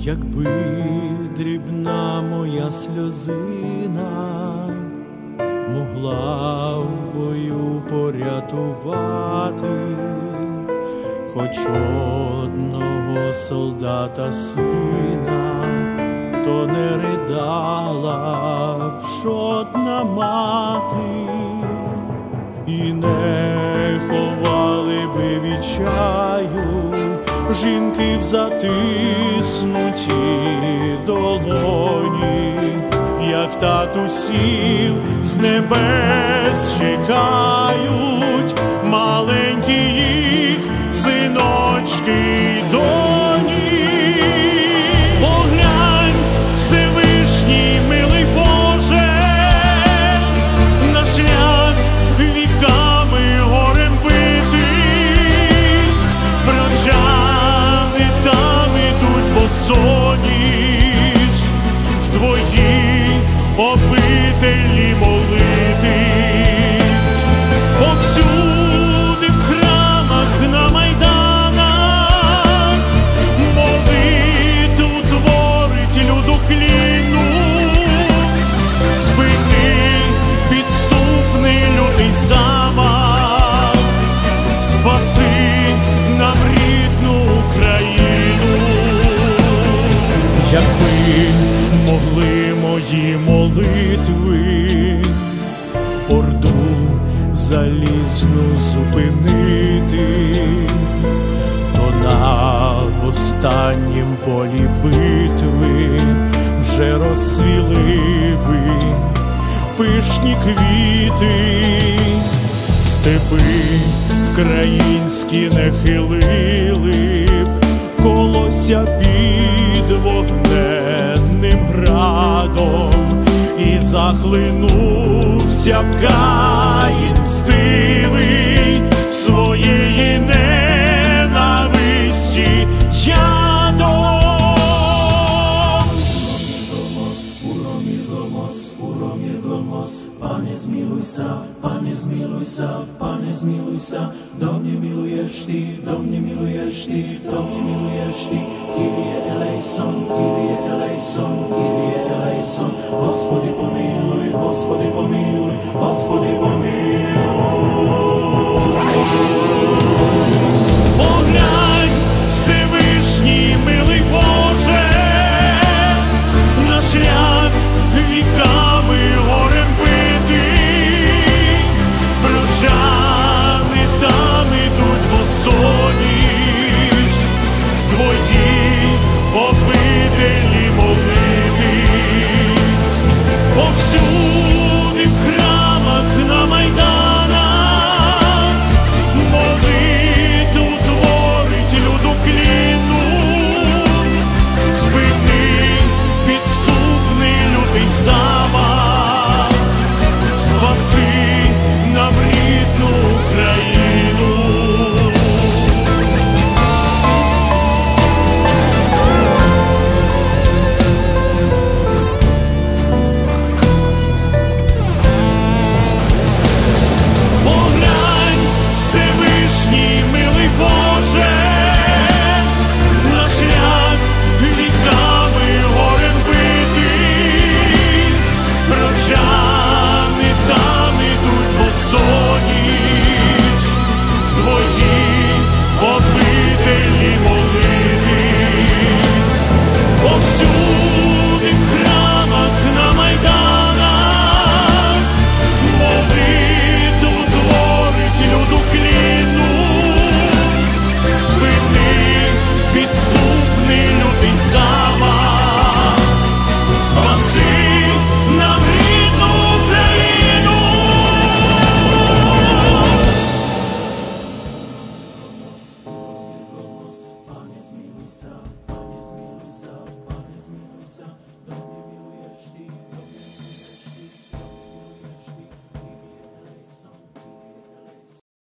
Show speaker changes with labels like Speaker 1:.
Speaker 1: якби дрібна моя сльозина могла в бою порятувати хоч одного солдата сина, то не ридала б жодна мати, і не ховали би відчаю жінки в затиснуті долоні, як татусів з небес чекають обителі молитись, повсюди в храмах на майданах, молитву творить люду кліну, спини підступний лютий замах, спаси нам рідну Україну, якби могли мої молитви. Орду залізну зупинити, то на останнім полі битви вже розцвіли би пишні квіти, степи українські не хилили б колося під вогненним градом. І захлинувся б Каїн мстивий своєї ненависті Pane
Speaker 2: zmiluj sa, Pane zmiluj sa, Pane zmiluj sa, do mne miluješ Ty, do mne miluješ Ty, do mne miluješ Ty. Kyrie eleison, Kyrie eleison, Kyrie eleison, Hospody pomiluj, Hospody pomiluj, Hospody pomiluj. Boh